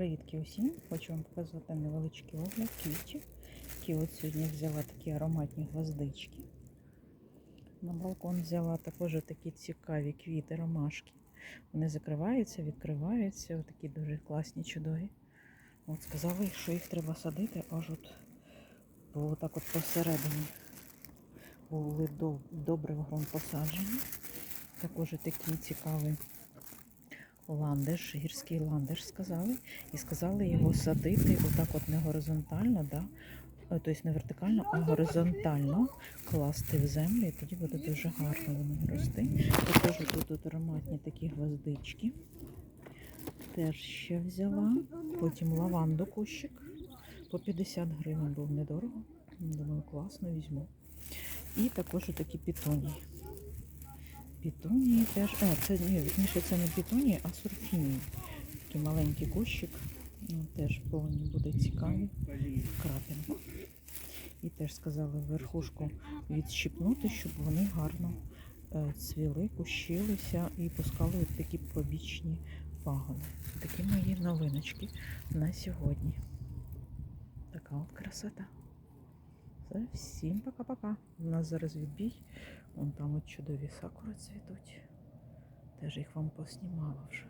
Привітки усім! Хочу вам показати невеличкий огляд квітів. Які от сьогодні взяла такі ароматні гвоздички. На балкон взяла також такі цікаві квіти, ромашки. Вони закриваються, відкриваються, отакі дуже класні, чудові. От сказали, що їх треба садити аж от так от посередині. Були добре в ґрунт посаджені. Також такий цікавий ландиш, гірський ландиш сказали. І сказали його садити отак от не горизонтально, да? е, тобто не вертикально, а горизонтально класти в землю, і тоді буде дуже гарно вони рости. Також тут ароматні такі гвоздички. Теж ще взяла. Потім лаванду кущик. По 50 гривень був недорого. Думаю, класно візьму. І також такі пітонії. Пітонії теж. А, це ні, вірніше, це не пітонії, а сурфінії. Такий маленький кущик. Ну, теж повинні буде цікаві. Крапінку. І теж сказали верхушку відщипнути, щоб вони гарно е, цвіли, кущилися і пускали от такі побічні пагони. Такі мої новиночки на сьогодні. Така от красота. Все, всім пока-пока. У нас зараз відбій. Вон там от чудові сакури цвітуть. Теж їх вам поснімала вже.